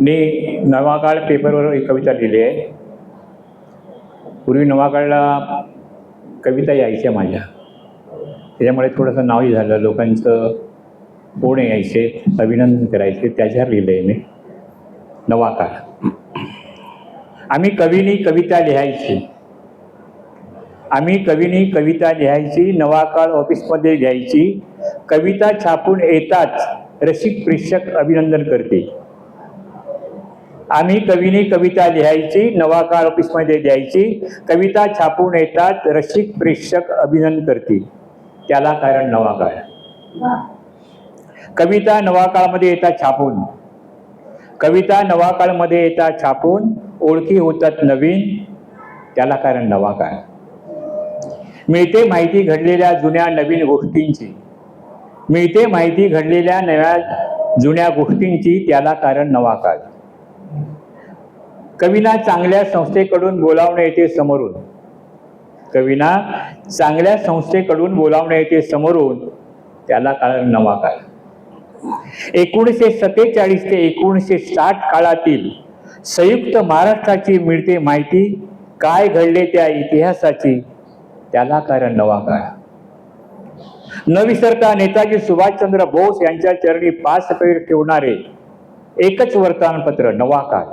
मी नवाकाळ पेपरवर एक कविता लिहिली आहे. पूर्वी नवाकाळला कविता यायच्या माझ्या. त्याच्यामुळे थोडंसं नावही झालं. लोकांचं पोणे यायचे अभिनंदन करायचे त्याच्यावर लिहिलं आहे मी. नवाकाळ आम्ही कवीनी कविता लिहायची. आम्ही कवीनी कविता लिहायची नवाकाळ ऑफिसमध्ये घ्यायची कविता छापून येताच रसिक प्रेक्षक अभिनंदन करते आम्ही कवीने कविता लिहायची नवाकाळ ऑफिसमध्ये द्यायची. कविता छापून येतात रसिक प्रेक्षक अभिनंदन करतील. त्याला कारण नवाकाळ कविता नवाकाळमध्ये येतात छापून. कविता नवाकाळमध्ये येतात छापून ओळखी होतात नवीन. त्याला कारण नवाकाळ मिळते माहिती घडलेल्या जुन्या नवीन गोष्टींची. मिळते माहिती घडलेल्या नव्या जुन्या गोष्टींची त्याला कारण नवाकाळ कवीना चांगल्या संस्थेकडून बोलावणे येते समोरून. कवीना चांगल्या संस्थेकडून बोलावणे येते समोरून त्याला कारण नवा काळ. एकोणीसशे सत्तेचाळीस ते एकोणीसशे साठ काळातील संयुक्त महाराष्ट्राची मिळते माहिती काय घडले त्या इतिहासाची त्याला कारण नवा काळ. न विसरता नेताजी सुभाषचंद्र बोस यांच्या चरणी पाच पैर ठेवणारे एकच वर्तमानपत्र नवा काळ.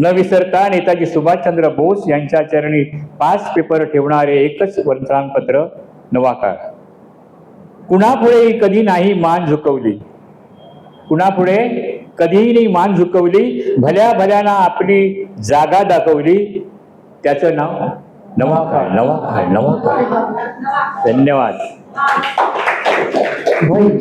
न विसरता नेताजी सुभाषचंद्र बोस यांच्या चरणी पाच पेपर ठेवणारे एकच वर्तमानपत्र नवाकाळ कुणापुढे कधी नाही मान झुकवली. कुणापुढे कधीही नाही मान झुकवली भल्या भल्याना आपली जागा दाखवली. त्याचं नाव नवाकाळ नवाकाळ नवाकाळ धन्यवाद.